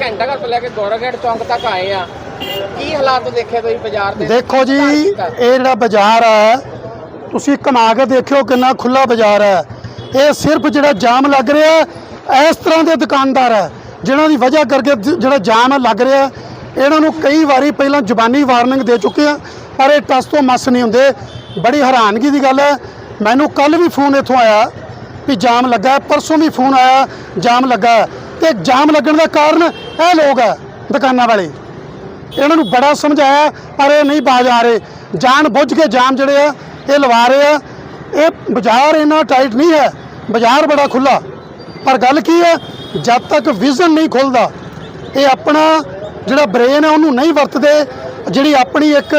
ਘੰਟਾ ਘਰ ਤੋਂ ਲੈ ਕੇ ਗੋਰਾਗੇਟ ਚੌਂਕ ਤੱਕ ਆਏ ਆ। ਕੀ ਹਾਲਾਤ ਦੇਖੇ ਤੁਸੀਂ ਬਾਜ਼ਾਰ ਦੇ? ਦੇਖੋ ਜੀ ਇਹ ਜਿਹੜਾ ਬਾਜ਼ਾਰ ਹੈ ਤੁਸੀਂ ਕਮਾ ਕੇ ਦੇਖਿਓ ਕਿੰਨਾ ਖੁੱਲਾ ਬਾਜ਼ਾਰ ਹੈ। ਇਹ ਸਿਰਫ ਜਿਹੜਾ ਜਾਮ ਲੱਗ ਰਿਹਾ ਇਸ ਤਰ੍ਹਾਂ ਦੇ ਦੁਕਾਨਦਾਰ ਹੈ ਜਿਨ੍ਹਾਂ ਦੀ ਵਜ੍ਹਾ ਕਰਕੇ ਜਿਹੜਾ ਜਾਮ ਲੱਗ ਰਿਹਾ ਇਹਨਾਂ ਨੂੰ ਕਈ ਵਾਰੀ ਪਹਿਲਾਂ ਜ਼ੁਬਾਨੀ ਵਾਰਨਿੰਗ ਦੇ ਚੁੱਕੇ ਆ ਪਰ ਇਹ ਟਸ ਤੋਂ ਮਸ ਨਹੀਂ ਹੁੰਦੇ। ਬੜੀ ਹੈਰਾਨਗੀ ਦੀ ਗੱਲ ਹੈ। ਮੈਨੂੰ ਕੱਲ ਵੀ ਫੋਨ ਇੱਥੋਂ ਆਇਆ ਵੀ ਜਾਮ ਲੱਗਾ ਹੈ, ਪਰਸੋਂ ਵੀ ਫੋਨ ਆਇਆ ਜਾਮ ਲੱਗਾ ਹੈ। ਤੇ ਜਾਮ ਲੱਗਣ ਦਾ ਕਾਰਨ ਇਹ ਲੋਕ ਹੈ ਦੁਕਾਨਾਂ ਵਾਲੇ। ਇਹਨਾਂ ਨੂੰ ਬੜਾ ਸਮਝਾਇਆ ਪਰ ਇਹ ਨਹੀਂ ਬਾਜ ਆ ਰਹੇ। ਜਾਣ ਬੁੱਝ ਕੇ ਜਾਮ ਜਿਹੜੇ ਆ ਇਹ ਲਵਾ ਰਹੇ ਆ। ਇਹ ਬਾਜ਼ਾਰ ਇੰਨਾ ਟਾਈਟ ਨਹੀਂ ਹੈ। ਬਾਜ਼ਾਰ ਬੜਾ ਖੁੱਲਾ ਪਰ ਗੱਲ ਕੀ ਹੈ ਜਦ ਤੱਕ ਵਿਜ਼ਨ ਨਹੀਂ ਖੁੱਲਦਾ ਇਹ ਆਪਣਾ ਜਿਹੜਾ ਬ੍ਰੇਨ ਹੈ ਉਹਨੂੰ ਨਹੀਂ ਵਰਤਦੇ। ਜਿਹੜੀ ਆਪਣੀ ਇੱਕ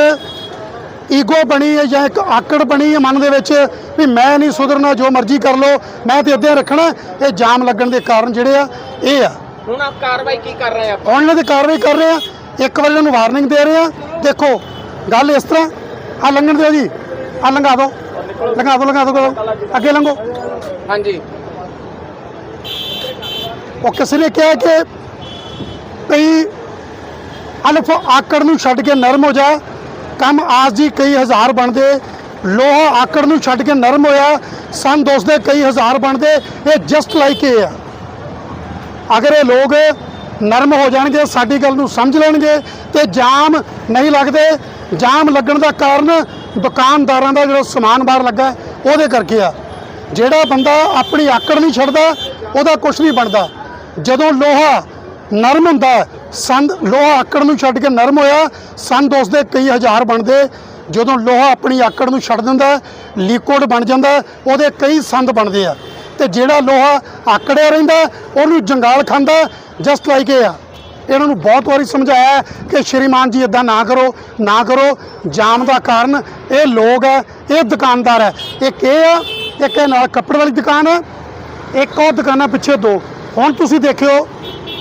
ਈਗੋ ਬਣੀ ਹੈ ਜਾਂ ਇੱਕ ਆਕੜ ਬਣੀ ਹੈ ਮਨ ਦੇ ਵਿੱਚ ਵੀ ਮੈਂ ਨਹੀਂ ਸੁਧਰਨਾ ਜੋ ਮਰਜ਼ੀ ਕਰ ਲੋ ਮੈਂ ਤੇ ਇੱਦਾਂ ਰੱਖਣਾ ਇਹ ਜਾਮ ਲੱਗਣ ਦੇ ਕਾਰਨ ਜਿਹੜੇ ਆ ਇਹ ਆ। ਹੁਣ ਆਪ ਕਾਰਵਾਈ ਕੀ ਕਰ ਰਹੇ ਆ ਹੁਣ ਇਹਨਾਂ ਤੇ ਕਾਰਵਾਈ ਕਰ ਰਹੇ ਆ। ਇੱਕ ਵਾਰ ਇਹਨਾਂ ਵਾਰਨਿੰਗ ਦੇ ਰਹੇ ਆ। ਦੇਖੋ ਗੱਲ ਇਸ ਤਰ੍ਹਾਂ ਆ ਲੰਘਣ ਦਿਓ ਜੀ। ਆ ਲੰਘਾ ਦਿਓ। ਲੰਘਾ ਦਿਓ ਲੰਘਾ ਦਿਓ ਅੱਗੇ ਲੰਘੋ। ਹਾਂਜੀ। ਉਹ ਕਿਸੇ ਨੇ ਕਿਹਾ ਕਿ ਕਈ ਅਲਫ ਆਕੜ ਨੂੰ ਛੱਡ ਕੇ ਨਰਮ ਹੋ ਜਾ। ਕੰਮ ਆਜ ਜੀ ਕਈ ਹਜ਼ਾਰ ਬਣਦੇ, ਲੋਹਾ ਆਕੜ ਨੂੰ ਛੱਡ ਕੇ ਨਰਮ ਹੋਇਆ ਸਨ ਦੋਸਤ ਦੇ ਕਈ ਹਜ਼ਾਰ ਬਣਦੇ, ਇਹ ਜਸਟ ਲਾਈਕ ਇਹ ਆ। ਅਗਰ ਇਹ ਲੋਕ ਨਰਮ ਹੋ ਜਾਣਗੇ, ਸਾਡੀ ਗੱਲ ਨੂੰ ਸਮਝ ਲੈਣਗੇ ਤੇ ਜਾਮ ਨਹੀਂ ਲੱਗਦੇ, ਜਾਮ ਲੱਗਣ ਦਾ ਕਾਰਨ ਦੁਕਾਨਦਾਰਾਂ ਦਾ ਜਿਹੜਾ ਸਮਾਨ ਬਾਹਰ ਲੱਗਾ, ਉਹਦੇ ਕਰਕੇ ਆ। ਜਿਹੜਾ ਬੰਦਾ ਆਪਣੀ ਆਕੜ ਨਹੀਂ ਛੱਡਦਾ, ਉਹਦਾ ਕੁਝ ਨਹੀਂ ਬਣਦਾ। ਜਦੋਂ ਲੋਹਾ ਨਰਮ ਹੁੰਦਾ ਸੰਦ ਲੋਹਾ ਆਕੜ ਨੂੰ ਛੱਡ ਕੇ ਨਰਮ ਹੋਇਆ। ਸੰਦ ਉਸ ਦੇ ਕਈ ਹਜ਼ਾਰ ਬਣਦੇ। ਜਦੋਂ ਲੋਹਾ ਆਪਣੀ ਆਕੜ ਨੂੰ ਛੱਡ ਦਿੰਦਾ ਲਿਕੁਇਡ ਬਣ ਜਾਂਦਾ, ਉਹਦੇ ਕਈ ਸੰਦ ਬਣਦੇ ਆ। ਤੇ ਜਿਹੜਾ ਲੋਹਾ ਆਕੜਿਆ ਰਹਿੰਦਾ, ਉਹਨੂੰ ਜੰਗਾਲ ਖਾਂਦਾ ਜਸਟ ਲਾਈਕ ਇਹ ਆ। ਇਹਨਾਂ ਨੂੰ ਬਹੁਤ ਵਾਰੀ ਸਮਝਾਇਆ ਕਿ ਸ਼੍ਰੀਮਾਨ ਜੀ ਇਦਾਂ ਨਾ ਕਰੋ ਨਾ ਕਰੋ। ਜਾਮ ਦਾ ਕਾਰਨ ਇਹ ਲੋਕ ਹੈ ਇਹ ਦੁਕਾਨਦਾਰ ਹੈ ਇੱਕ ਇਹ ਆ, ਇੱਕ ਇਹ ਨਾਲ ਕੱਪੜੇ ਵਾਲੀ ਦੁਕਾਨ ਹੈ ਇੱਕ ਉਹ ਦੁਕਾਨਾਂ ਪਿੱਛੇ ਦੋ। ਹੁਣ ਤੁਸੀਂ ਦੇਖਿਓ,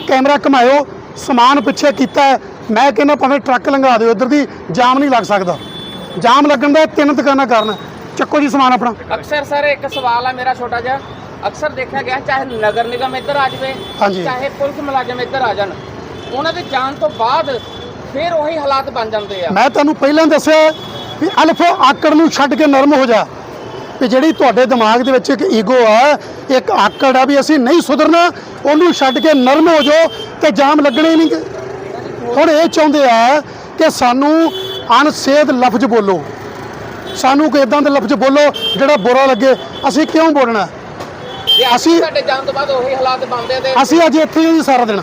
ਕੈਮਰਾ ਘਮਾਇਓ ਸਮਾਨ ਪਿੱਛੇ ਕੀਤਾ ਹੈ। ਮੈਂ ਕਹਿੰਦਾ ਭਾਵੇਂ ਟਰੱਕ ਲੰਘਾ ਦਿਓ ਇੱਧਰ ਦੀ ਜਾਮ ਨਹੀਂ ਲੱਗ ਸਕਦਾ। ਜਾਮ ਲੱਗਣ ਦਾ ਤਿੰਨ ਦੁਕਾਨਾਂ ਕਾਰਨ। ਚੱਕੋ ਜੀ ਸਮਾਨ ਆਪਣਾ। ਅਕਸਰ ਸਰ ਇੱਕ ਸਵਾਲ ਹੈ ਮੇਰਾ ਛੋਟਾ ਜਿਹਾ। ਅਕਸਰ ਦੇਖਿਆ ਗਿਆ ਚਾਹੇ ਨਗਰ ਨਿਗਮ ਇੱਧਰ ਆ ਜਾਵੇ ਹਾਂਜੀ। ਚਾਹੇ ਪੁਲਿਸ ਮੁਲਾਜ਼ਮ ਇੱਧਰ ਆ ਜਾਣ ਉਹਨਾਂ ਦੇ ਜਾਣ ਤੋਂ ਬਾਅਦ ਫਿਰ ਉਹੀ ਹਾਲਾਤ ਬਣ ਜਾਂਦੇ ਆ। ਮੈਂ ਤੁਹਾਨੂੰ ਪਹਿਲਾਂ ਦੱਸਿਆ ਵੀ ਅਲਫ ਆਕੜ ਨੂੰ ਛੱਡ ਕੇ ਨਰਮ ਹੋ ਜਾ। ਵੀ ਜਿਹੜੀ ਤੁਹਾਡੇ ਦਿਮਾਗ ਦੇ ਵਿੱਚ ਇੱਕ ਈਗੋ ਆ ਇੱਕ ਆਕੜ ਆ ਵੀ ਅਸੀਂ ਨਹੀਂ ਸੁਧਰਨਾ ਉਹਨੂੰ ਛੱਡ ਕੇ ਨਰਮ ਹੋ ਜਾਓ ਤੇ ਜਾਮ ਲੱਗਣੇ ਨਹੀਂ। ਹੁਣ ਇਹ ਚਾਹੁੰਦੇ ਆ ਕਿ ਸਾਨੂੰ ਅਨਸੇਧ ਲਫ਼ਜ਼ ਬੋਲੋ। ਸਾਨੂੰ ਕੋਈ ਇਦਾਂ ਦੇ ਲਫ਼ਜ਼ ਬੋਲੋ ਜਿਹੜਾ ਬੁਰਾ ਲੱਗੇ। ਅਸੀਂ ਕਿਉਂ ਬੋਲਣਾ? ਅਸੀਂ- ਸਾਡੇ ਜਾਣ ਤੋਂ ਬਾਅਦ ਉਹੀ ਹਾਲਾਤ ਬਣਦੇ ਤੇ ਅਸੀਂ ਅੱਜ ਇੱਥੇ ਹੀ ਸਾਰਾ ਦਿਨ।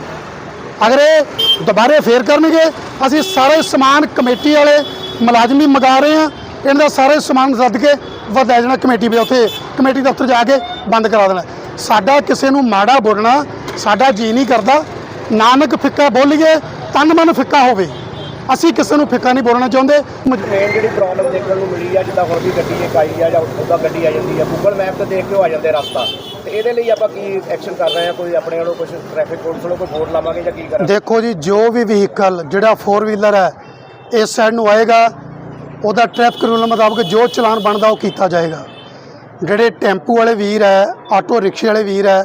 ਅਗਰ ਇਹ ਦੁਬਾਰੇ ਫੇਰ ਕਰਨਗੇ ਅਸੀਂ ਸਾਰੇ ਸਮਾਨ ਕਮੇਟੀ ਵਾਲੇ ਮੁਲਾਜ਼ਮ ਵੀ ਮੰਗਾ ਰਹੇ ਹਾਂ। ਇਹਨਾਂ ਦਾ ਸਾਰੇ ਸਮਾਨ ਰੱਦ ਕੇ ਵਧਾ ਜਾਣਾ ਕਮੇਟੀ ਵੀ ਉੱਥੇ ਕਮੇਟੀ ਦਫ਼ਤਰ ਜਾ ਕੇ ਬੰਦ ਕਰਾ ਦੇਣਾ। ਸਾਡਾ ਕਿਸੇ ਨੂੰ ਮਾੜਾ ਬੋਲਣਾ ਸਾਡਾ ਜੀ ਨਹੀਂ ਕਰਦਾ। ਨਾਨਕ ਫਿੱਕਾ ਬੋਲੀਏ ਤਨ ਮਨ ਫਿੱਕਾ ਹੋਵੇ। ਅਸੀਂ ਕਿਸੇ ਨੂੰ ਫਿੱਕਾ ਨਹੀਂ ਬੋਲਣਾ ਚਾਹੁੰਦੇ। ਮੇਨ ਜਿਹੜੀ ਪ੍ਰੋਬਲਮ ਦੇਖਣ ਨੂੰ ਮਿਲੀ ਆ ਜਿੱਦਾਂ ਹੁਣ ਵੀ ਗੱਡੀ ਇੱਕ ਆਈ ਆ ਜਾਂ ਉਹਦਾ ਗੱਡੀ ਆ ਜਾਂਦੀ ਆ ਗੂਗਲ ਮੈਪ ਤੇ ਦੇਖ ਕੇ ਉਹ ਆ ਜਾਂਦੇ ਰਸਤਾ। ਤੇ ਇਹਦੇ ਲਈ ਆਪਾਂ ਕੀ ਐਕਸ਼ਨ ਕਰ ਰਹੇ ਆ? ਕੋਈ ਆਪਣੇ ਵੱਲੋਂ ਕੁਝ ਟ੍ਰੈਫਿਕ ਪੁਲਿਸ ਵੱਲੋਂ ਕੋਈ ਬੋਰਡ ਲਾਵਾਂਗੇ ਜਾਂ ਕੀ ਕਰਾਂਗੇ? ਦੇਖੋ ਜੀ ਜੋ ਵੀ ਵਹੀਕਲ ਜਿਹੜਾ 4 ਵੀਲਰ ਹੈ ਇਸ ਸਾਈਡ ਨੂੰ ਆਏਗਾ। ਉਹਦਾ ਟ੍ਰੈਫਿਕ ਰੂਲ ਮੁਤਾਬਕ ਜੋ ਚਲਾਨ ਬਣਦਾ ਉਹ ਕੀਤਾ ਜਾਏਗਾ। ਜਿਹੜੇ ਟੈਂਪੂ ਵਾਲੇ ਵੀਰ ਹੈ, ਆਟੋ ਰਿਕਸ਼ੇ ਵਾਲੇ ਵੀਰ ਹੈ,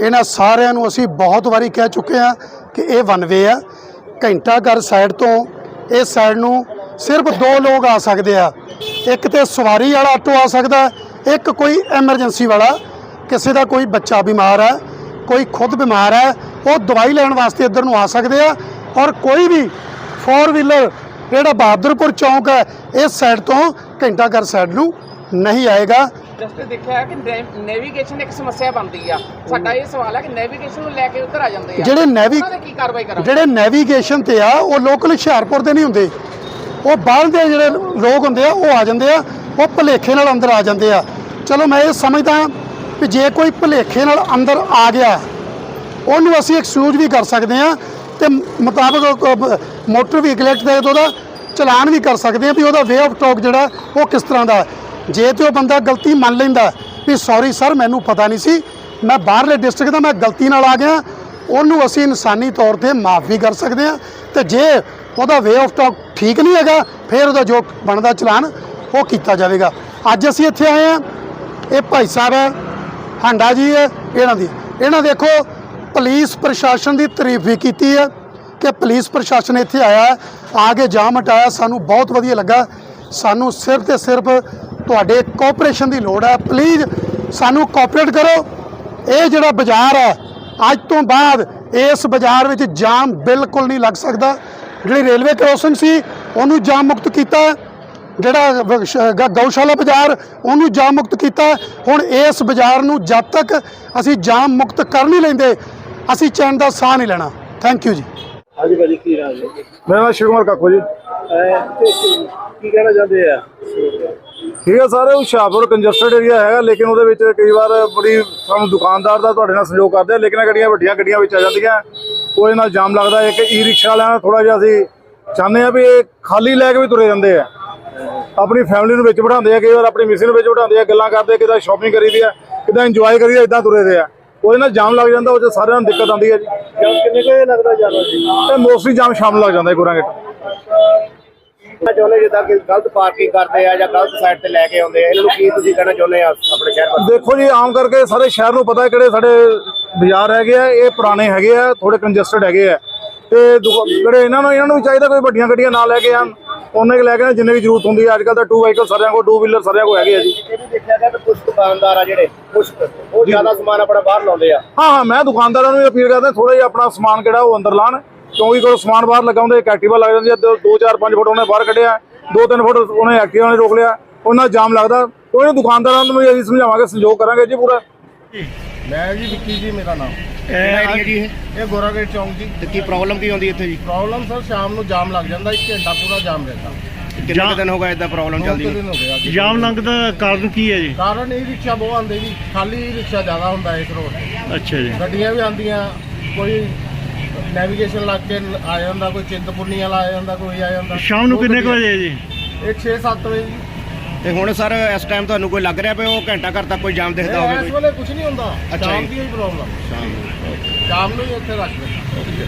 ਇਹਨਾਂ ਸਾਰਿਆਂ ਨੂੰ ਅਸੀਂ ਬਹੁਤ ਵਾਰੀ ਕਹਿ ਚੁੱਕੇ ਹਾਂ ਕਿ ਇਹ ਵਨ ਵੇ ਆ। ਘੰਟਾ ਘਰ ਸਾਈਡ ਤੋਂ ਇਸ ਸਾਈਡ ਨੂੰ ਸਿਰਫ ਦੋ ਲੋਕ ਆ ਸਕਦੇ ਆ। ਇੱਕ ਤੇ ਸਵਾਰੀ ਵਾਲਾ ਆਟੋ ਆ ਸਕਦਾ, ਇੱਕ ਕੋਈ ਐਮਰਜੈਂਸੀ ਵਾਲਾ। ਕਿਸੇ ਦਾ ਕੋਈ ਬੱਚਾ ਬਿਮਾਰ ਹੈ, ਕੋਈ ਖੁਦ ਬਿਮਾਰ ਹੈ, ਉਹ ਦਵਾਈ ਲੈਣ ਵਾਸਤੇ ਇੱਧਰ ਨੂੰ ਆ ਸਕਦੇ ਆ। ਔਰ ਕੋਈ ਵੀ ਫੋਰ ਵੀਲਰ ਜਿਹੜਾ ਬਹਾਦਰਪੁਰ ਚੌਂਕ ਹੈ ਇਸ ਸਾਈਡ ਤੋਂ ਘੰਟਾ ਘਰ ਸਾਈਡ ਨੂੰ ਨਹੀਂ ਆਏਗਾ। ਜਸਟ ਦੇਖਿਆ ਕਿ ਨੈਵੀਗੇਸ਼ਨ ਇੱਕ ਸਮੱਸਿਆ ਬਣਦੀ ਆ। ਸਾਡਾ ਇਹ ਸਵਾਲ ਹੈ ਕਿ ਨੈਵੀਗੇਸ਼ਨ ਨੂੰ ਲੈ ਕੇ ਉੱਧਰ ਆ ਜਾਂਦੇ ਆ। ਜਿਹੜੇ ਨੈਵੀ ਕੀ ਕਾਰਵਾਈ ਜਿਹੜੇ ਨੈਵੀਗੇਸ਼ਨ ਤੇ ਆ ਉਹ ਲੋਕਲ ਹੁਸ਼ਿਆਰਪੁਰ ਦੇ ਨਹੀਂ ਹੁੰਦੇ। ਉਹ ਬਾਹਰ ਦੇ ਜਿਹੜੇ ਲੋਕ ਹੁੰਦੇ ਆ ਉਹ ਆ ਜਾਂਦੇ ਆ ਉਹ ਭਲੇਖੇ ਨਾਲ ਅੰਦਰ ਆ ਜਾਂਦੇ ਆ। ਚਲੋ ਮੈਂ ਇਹ ਸਮਝਦਾ ਕਿ ਜੇ ਕੋਈ ਭਲੇਖੇ ਨਾਲ ਅੰਦਰ ਆ ਗਿਆ ਉਹਨੂੰ ਅਸੀਂ ਐਕਸਕਿਊਜ਼ ਵੀ ਕਰ ਸਕਦੇ ਆ ਤੇ ਮੁਤਾਬਕ ਮੋਟਰ ਵਹੀਕਲ ਐਕਟ ਦੇ ਉਹਦਾ ਚਲਾਨ ਵੀ ਕਰ ਸਕਦੇ ਆ ਵੀ ਉਹਦਾ ਵੇ ਆਫ ਟਾਕ ਜਿਹੜਾ ਉਹ ਕਿਸ ਤਰ੍ਹਾਂ ਦਾ ਜੇ ਤੇ ਉਹ ਬੰਦਾ ਗਲਤੀ ਮੰਨ ਲੈਂਦਾ ਵੀ ਸੌਰੀ ਸਰ ਮੈਨੂੰ ਪਤਾ ਨਹੀਂ ਸੀ। ਮੈਂ ਬਾਹਰਲੇ ਡਿਸਟ੍ਰਿਕਟ ਦਾ ਮੈਂ ਗਲਤੀ ਨਾਲ ਆ ਗਿਆ। ਉਹਨੂੰ ਅਸੀਂ ਇਨਸਾਨੀ ਤੌਰ ਤੇ ਮਾਫ ਵੀ ਕਰ ਸਕਦੇ ਆ। ਤੇ ਜੇ ਉਹਦਾ ਵੇ ਆਫ ਟਾਕ ਠੀਕ ਨਹੀਂ ਹੈਗਾ, ਫਿਰ ਉਹਦਾ ਜੋ ਬਣਦਾ ਚਲਾਨ ਉਹ ਕੀਤਾ ਜਾਵੇਗਾ। ਅੱਜ ਅਸੀਂ ਇੱਥੇ ਆਏ ਆ। ਇਹ ਭਾਈ ਸਾਹਿਬ ਹੈ, ਹਾਂਡਾ ਜੀ ਹੈ, ਇਹਨਾਂ ਦੀ। ਇਹਨਾਂ ਦੇਖੋ, ਪੁਲਿਸ ਪ੍ਰਸ਼ਾਸਨ ਦੀ ਤਾਰੀਫ ਵੀ ਕੀਤੀ ਹੈ। ਕਿ ਪੁਲਿਸ ਪ੍ਰਸ਼ਾਸਨ ਇੱਥੇ ਆਇਆ ਆ ਕੇ ਜਾਮ ਹਟਾਇਆ, ਸਾਨੂੰ ਬਹੁਤ ਵਧੀਆ ਲੱਗਾ। ਸਾਨੂੰ ਸਿਰਫ ਤੇ ਸਿਰਫ ਤੁਹਾਡੇ ਕੋਆਪਰੇਸ਼ਨ ਦੀ ਲੋੜ ਹੈ। ਪਲੀਜ਼ ਸਾਨੂੰ ਕੋਆਪਰੇਟ ਕਰੋ। ਇਹ ਜਿਹੜਾ ਬਾਜ਼ਾਰ ਹੈ, ਅੱਜ ਤੋਂ ਬਾਅਦ ਇਸ ਬਾਜ਼ਾਰ ਵਿੱਚ ਜਾਮ ਬਿਲਕੁਲ ਨਹੀਂ ਲੱਗ ਸਕਦਾ। ਜਿਹੜੀ ਰੇਲਵੇ ਕ੍ਰੋਸਿੰਗ ਸੀ, ਉਹਨੂੰ ਜਾਮ ਮੁਕਤ ਕੀਤਾ। ਜਿਹੜਾ ਗਊਸ਼ਾਲਾ ਬਾਜ਼ਾਰ, ਉਹਨੂੰ ਜਾਮ ਮੁਕਤ ਕੀਤਾ। ਹੁਣ ਇਸ ਬਾਜ਼ਾਰ ਨੂੰ ਜਦ ਤੱਕ ਅਸੀਂ ਜਾਮ ਮੁਕਤ ਕਰ ਨਹੀਂ ਲੈਂਦੇ, ਅਸੀਂ ਚੈਨ ਦਾ ਸਾਹ ਨਹੀਂ ਲੈਣਾ। ਥੈਂਕ ਯੂ ਜੀ। ਹਾਂਜੀ ਭਾਜੀ ਕੀ ਨਾਮ ਜੀ? ਮੇਰਾ ਨਾਮ ਸ਼ਿਵ ਕੁਮਾਰ ਕਾਕੂ ਜੀ। ਕੀ ਕਹਿਣਾ ਚਾਹੁੰਦੇ ਆ? ਠੀਕ ਹੈ ਸਰ ਹੁਸ਼ਿਆਰਪੁਰ ਕੰਜਸਟਡ ਏਰੀਆ ਹੈਗਾ ਲੇਕਿਨ ਉਹਦੇ ਵਿੱਚ ਕਈ ਵਾਰ ਬੜੀ ਸਾਨੂੰ ਦੁਕਾਨਦਾਰ ਦਾ ਤੁਹਾਡੇ ਨਾਲ ਸਹਿਯੋਗ ਕਰਦੇ ਆ ਲੇਕਿਨ ਇਹ ਗੱਡੀਆਂ ਵੱਡੀਆਂ ਗੱਡੀਆਂ ਵਿੱਚ ਆ ਜਾਂਦੀਆਂ। ਉਹਦੇ ਨਾਲ ਜਾਮ ਲੱਗਦਾ ਇੱਕ ਈ ਰਿਕਸ਼ਾ ਵਾਲਿਆਂ ਨਾਲ ਥੋੜਾ ਜਿਹਾ ਅਸੀਂ ਚਾਹੁੰਦੇ ਆ ਵੀ ਇਹ ਖਾਲੀ ਲੈ ਕੇ ਵੀ ਤੁਰੇ ਜਾਂਦੇ ਆ। ਆਪਣੀ ਫੈਮਿਲੀ ਨੂੰ ਵਿੱਚ ਬਿਠਾਉਂਦੇ ਆ ਕਈ ਵਾਰ ਆਪਣੀ ਮਿਸਿਸ ਨੂੰ ਵਿੱਚ ਬਿਠਾਉਂਦੇ ਆ ਗੱਲਾਂ ਕਰਦੇ ਕਿਦਾਂ ਸ਼ਾਪਿੰਗ ਕਰੀਦੀ ਆ ਕਿਦਾਂ ਇੰਜੋਏ ਕਰੀਦਾ ਇਦਾਂ ਤੁਰੇ ਦੇ ਆ। ਉਹਦੇ ਨਾਲ ਜਾਮ ਲੱਗ ਜਾਂਦਾ ਉਹ 'ਚ ਸਾਰਿਆਂ ਨੂੰ ਦਿੱਕਤ ਆਉਂਦੀ ਹੈ ਜੀ। ਕਿੰਨੇ ਕੁ ਲੱਗਦਾ ਜ਼ਿਆਦਾ ਜੀ? ਤੇ ਮੋਸਟਲੀ ਜਾਮ ਸ਼ਾਮ ਨੂੰ ਲੱਗ ਜਾਂਦਾ ਹੈ ਗੁਰਾਂਗੇ ਮੈਂ ਚਾਹੁੰਦੇ ਜਿੱਦਾਂ ਕਿ ਗਲਤ ਪਾਰਕਿੰਗ ਕਰਦੇ ਆ ਜਾਂ ਗਲਤ ਸਾਈਡ ਤੇ ਲੈ ਕੇ ਆਉਂਦੇ ਆ ਇਹਨਾਂ ਨੂੰ ਕੀ ਤੁਸੀਂ ਕਹਿਣਾ ਚਾਹੁੰਦੇ ਆ ਆਪਣੇ ਸ਼ਹਿਰ ਬਾਰੇ ਦੇਖੋ ਜੀ ਆਮ ਕਰਕੇ ਸਾਰੇ ਸ਼ਹਿਰ ਨੂੰ ਪਤਾ ਹੈ ਕਿਹੜੇ ਸਾਡੇ ਬਾਜ਼ਾਰ ਹੈਗੇ ਆ ਇਹ ਪੁਰਾਣੇ ਹੈਗੇ ਆ ਥੋੜੇ ਕੰਜਸਟਡ ਹੈਗੇ ਆ। ਤੇ ਜਿਹੜੇ ਇਹਨਾਂ ਨੂੰ ਇਹਨਾਂ ਨੂੰ ਚਾਹੀਦਾ ਕੋਈ ਵੱਡੀਆਂ ਗੱਡੀਆਂ ਨਾ ਲੈ ਕੇ ਆਣ ਉਹਨੇ ਕੁ ਲੈ ਕੇ ਜਿੰਨੇ ਵੀ ਜ਼ਰੂਰਤ ਹੁੰਦੀ ਹੈ ਅੱਜ ਕੱਲ ਤਾਂ ਟੂ ਵਾਹੀਕਲ ਸਾਰਿਆਂ ਕੋਲ ਟੂ ਵੀਲਰ ਸਾਰਿਆਂ ਕੋਲ ਹੈਗੇ ਆ ਜੀ। ਇਹ ਵੀ ਦੇਖਿਆ ਗਿਆ ਕਿ ਕੁਝ ਦੁਕਾਨਦਾਰ ਆ ਜਿਹੜੇ ਕੁਝ ਉਹ ਜ਼ਿਆਦਾ ਸਮਾਨ ਆਪਣਾ ਬਾਹਰ ਲਾਉਂਦੇ ਆ। ਹਾਂ ਹਾਂ ਮੈਂ ਦੁਕਾਨਦਾਰਾਂ ਨੂੰ ਵੀ ਅਪੀਲ ਕਰਦਾ ਥੋੜਾ ਜਿਹਾ ਆਪਣਾ ਸਮਾਨ ਕਿਹੜਾ ਉਹ ਅੰਦਰ ਲਾਣ। ਕਿਉਂਕਿ ਕੋਈ ਸਮਾਨ ਬਾਹਰ ਲਗਾਉਂਦੇ ਇੱਕ ਐਕਟਿਵਾ ਲੱਗ ਜਾਂਦੀ ਹੈ 2 4 5 ਫੁੱਟ ਉਹਨੇ ਬਾਹਰ ਕੱਢਿਆ 2 3 ਫੁੱਟ ਉਹਨੇ ਐਕਟਿਵਾ ਨੇ ਰੋਕ ਲਿਆ ਉਹਨਾਂ ਦਾ ਜਾਮ ਲੱਗਦਾ। ਕੋਈ ਦੁਕਾਨਦਾਰਾਂ ਨੂੰ ਵੀ ਅਸੀਂ ਸਮਝਾਵਾਂਗੇ ਸੰਯੋਗ ਕਰਾਂਗੇ ਜੀ ਪੂਰਾ। ਮੈਂ ਜੀ ਵਿੱਕੀ ਜੀ ਮੇਰਾ ਨਾਮ। ਏਰੀਆ ਜੀ ਇਹ? ਇਹ ਗੋਰਾਗੇਟ ਚੌਂਕ ਜੀ। ਤੇ ਕੀ ਪ੍ਰੋਬਲਮ ਕੀ ਆਉਂਦੀ ਇੱਥੇ ਜੀ? ਪ੍ਰੋਬਲਮ ਸਰ ਸ਼ਾਮ ਨੂੰ ਜਾਮ ਲੱਗ ਜਾਂਦਾ ਇੱਕ ਘੰਟਾ ਪੂਰਾ ਜਾਮ ਰਹਿੰਦਾ। ਕਿੰਨੇ ਕੁ ਦਿਨ ਹੋ ਗਏ ਇਦਾਂ ਪ੍ਰੋਬਲਮ ਚੱਲਦੀ ਨੂੰ? ਜਾਮ ਦਾ ਕਾਰਨ ਕੀ ਹੈ ਜੀ? ਕਾਰਨ ਇਹ ਰਿਕਸ਼ਾ ਬਹੁਤ ਆਉਂਦੇ ਜੀ ਖਾਲੀ ਰਿਕਸ਼ਾ ਜ਼ਿਆਦਾ ਹੁੰਦਾ ਇਸ ਰੋਡ ਤੇ। ਅੱਛਾ ਜੀ। ਗੱਡੀਆਂ ਵੀ ਆਉਂਦੀਆਂ ਕੋਈ ਨੈਵੀਗੇਸ਼ਨ ਲੱਗ ਕੇ ਆ ਜਾਂਦਾ ਕੋਈ ਚਿੰਤਪੁਰਨੀ ਵਾਲਾ ਆ ਜਾਂਦਾ ਕੋਈ ਆ ਜਾਂਦਾ। ਸ਼ਾਮ ਨੂੰ ਕਿੰਨੇ ਕੁ। ਵਜੇ ਜੀ? ਇਹ 6-7 ਵਜੇ ਜੀ। ਤੇ ਹੁਣ ਸਰ ਇਸ ਟਾਈਮ ਤੁਹਾਨੂੰ ਕੋਈ ਲੱਗ ਰਿਹਾ ਪਿਆ ਉਹ ਘੰਟਾ ਘਰ ਤੱਕ ਕੋਈ ਜਾਮ ਦਿਖਦਾ ਹੋਵੇ ਇਸ ਕੋਈ? ਵੇਲੇ ਕੁਝ ਨਹੀਂ ਹੁੰਦਾ। ਅੱਛਾ ਜੀ। ਦੀ ਹੀ ਪ੍ਰੋਬਲਮ ਸ਼ਾਮ ਨੂੰ ਹੀ ਇੱਥੇ ਰੱਖ ਦੇ